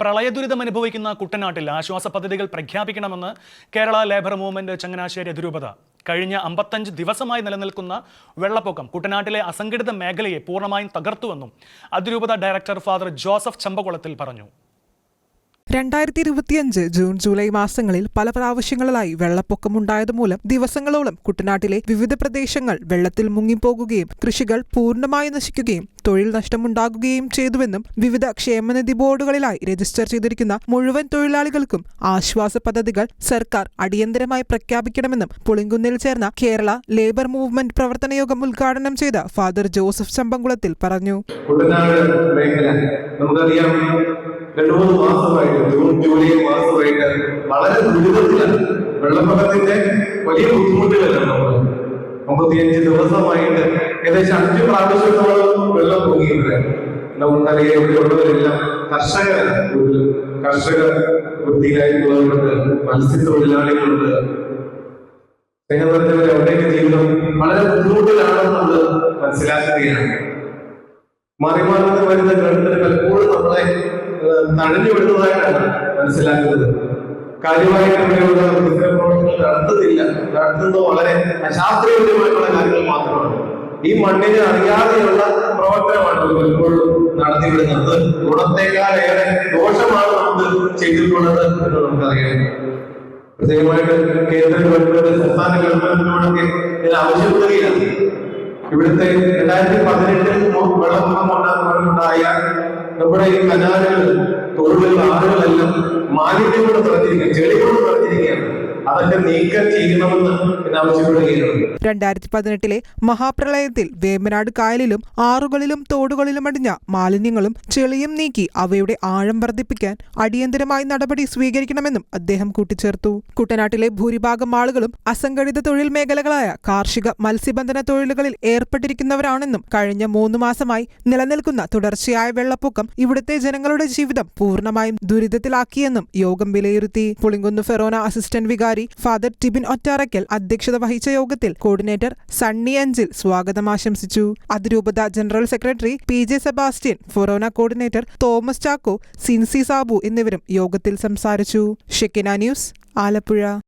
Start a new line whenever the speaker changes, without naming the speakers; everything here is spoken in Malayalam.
പ്രളയദുരിതം അനുഭവിക്കുന്ന കുട്ടനാട്ടിൽ ആശ്വാസ പദ്ധതികൾ പ്രഖ്യാപിക്കണമെന്ന് കേരള ലേബർ മൂവ്മെന്റ് ചങ്ങനാശ്ശേരി അതിരൂപത കഴിഞ്ഞ അമ്പത്തഞ്ച് ദിവസമായി നിലനിൽക്കുന്ന വെള്ളപ്പൊക്കം കുട്ടനാട്ടിലെ അസംഘടിത മേഖലയെ പൂർണമായും തകർത്തുവെന്നും അതിരൂപത ഡയറക്ടർ ഫാദർ ജോസഫ് ചമ്പകുളത്തിൽ പറഞ്ഞു
രണ്ടായിരത്തി ഇരുപത്തിയഞ്ച് ജൂൺ ജൂലൈ മാസങ്ങളിൽ പല പ്രാവശ്യങ്ങളിലായി വെള്ളപ്പൊക്കമുണ്ടായത് മൂലം ദിവസങ്ങളോളം കുട്ടനാട്ടിലെ വിവിധ പ്രദേശങ്ങൾ വെള്ളത്തിൽ മുങ്ങിപ്പോകുകയും കൃഷികൾ പൂർണമായി നശിക്കുകയും തൊഴിൽ നഷ്ടമുണ്ടാകുകയും ചെയ്തുവെന്നും വിവിധ ക്ഷേമനിധി ബോർഡുകളിലായി രജിസ്റ്റർ ചെയ്തിരിക്കുന്ന മുഴുവൻ തൊഴിലാളികൾക്കും ആശ്വാസ പദ്ധതികൾ സർക്കാർ അടിയന്തരമായി പ്രഖ്യാപിക്കണമെന്നും പുളിങ്കുന്നിൽ ചേർന്ന കേരള ലേബർ മൂവ്മെന്റ് പ്രവർത്തന യോഗം ഉദ്ഘാടനം ചെയ്ത ഫാദർ ജോസഫ് ചമ്പംകുളത്തിൽ പറഞ്ഞു.
കുട്ടനാട് രണ്ടു മൂന്ന് മാസമായിട്ട് ജൂൺ ജൂലൈ മാസമായിട്ട് വളരെ ദുരിതത്തിലാണ്. വെള്ളപ്പൊക്കത്തിന്റെ വലിയ ബുദ്ധിമുട്ടുകളാണ് നമ്മൾ മുപ്പത്തിയഞ്ച് ദിവസമായിട്ട് ഏകദേശം അഞ്ച് പ്രാവശ്യം നമ്മൾ വെള്ളം പൊങ്ങിയിട്ടുണ്ട്. നമുക്കറിയാം ഉള്ളവരെല്ലാം കർഷകരാണ് കൂടുതൽ കർഷക വൃത്തിയിലായിട്ടുള്ളവരുണ്ട് മത്സ്യത്തൊഴിലാളികളുണ്ട്. സ്നേഹബന്ധവരെ അവരുടെയൊക്കെ ജീവിതം വളരെ ബുദ്ധിമുട്ടിലാണെന്ന് നമ്മൾ മനസ്സിലാക്കുകയാണ്. മാറി മാറി വരുന്ന ഗവൺമെന്റ് പലപ്പോഴും നമ്മളെ തഴഞ്ഞു വിടുന്നതായിട്ടാണ് മനസ്സിലാക്കുന്നത്. കാര്യമായിട്ടുള്ള പ്രവർത്തനങ്ങൾ നടത്തുന്നില്ല. നടത്തുന്നത് വളരെ അശാസ്ത്രീയമായിട്ടുള്ള കാര്യങ്ങൾ മാത്രമാണ്. ഈ മണ്ണിന് അറിയാതെയുള്ള പ്രവർത്തനമാണ് പലപ്പോഴും നടത്തിവിടുന്നത്. ഗുണത്തെക്കാളേറെ ദോഷമാണ് നമുക്ക് ചെയ്തിട്ടുള്ളത് എന്ന് നമുക്കറിയാം. പ്രത്യേകമായിട്ട് കേന്ദ്ര ഗവൺമെന്റ് സംസ്ഥാന ഗവൺമെന്റിനോടൊക്കെ ഇതിന് ആവശ്യപ്പെടുകയാണ്. ഇവിടുത്തെ രണ്ടായിരത്തി നമ്മുടെ ഈ കനാലുകൾ തൊഴിലുള്ള ആളുകളെല്ലാം മാലിന്യം കൊണ്ട് നിറഞ്ഞിരിക്കുകയാണ് ചെളി നിറഞ്ഞിരിക്കുകയാണ് അതൊക്കെ നീക്കം ചെയ്യണമെന്ന് ആവശ്യപ്പെടുകയാണ്
രണ്ടായിരത്തി പതിനെട്ടിലെ മഹാപ്രളയത്തിൽ വേമ്പനാട് കായലിലും ആറുകളിലും തോടുകളിലും അടിഞ്ഞ മാലിന്യങ്ങളും ചെളിയും നീക്കി അവയുടെ ആഴം വർദ്ധിപ്പിക്കാൻ അടിയന്തരമായി നടപടി സ്വീകരിക്കണമെന്നും അദ്ദേഹം കൂട്ടിച്ചേർത്തു. കുട്ടനാട്ടിലെ ഭൂരിഭാഗം ആളുകളും അസംഘടിത തൊഴിൽ മേഖലകളായ കാർഷിക മത്സ്യബന്ധന തൊഴിലുകളിൽ ഏർപ്പെട്ടിരിക്കുന്നവരാണെന്നും കഴിഞ്ഞ മൂന്ന് മാസമായി നിലനിൽക്കുന്ന തുടർച്ചയായ വെള്ളപ്പൊക്കം ഇവിടുത്തെ ജനങ്ങളുടെ ജീവിതം പൂർണമായും ദുരിതത്തിലാക്കിയെന്നും യോഗം വിലയിരുത്തി. പുളിങ്കുന്ന് ഫെറോന അസിസ്റ്റന്റ് വികാരി ഫാദർ ടിബിൻ ഒറ്റാറയ്ക്കൽ അധ്യക്ഷത വഹിച്ച യോഗത്തിൽ കോർഡിനേറ്റർ സണ്ണി അഞ്ചിൽ സ്വാഗതം ആശംസിച്ചു. അതിരൂപത general secretary P J Sebastian ഫൊറോന കോർഡിനേറ്റർ തോമസ് ചാക്കോ സിൻസി സാബു എന്നിവരും യോഗത്തിൽ സംസാരിച്ചു. ഷെക്കിന ന്യൂസ് ആലപ്പുഴ.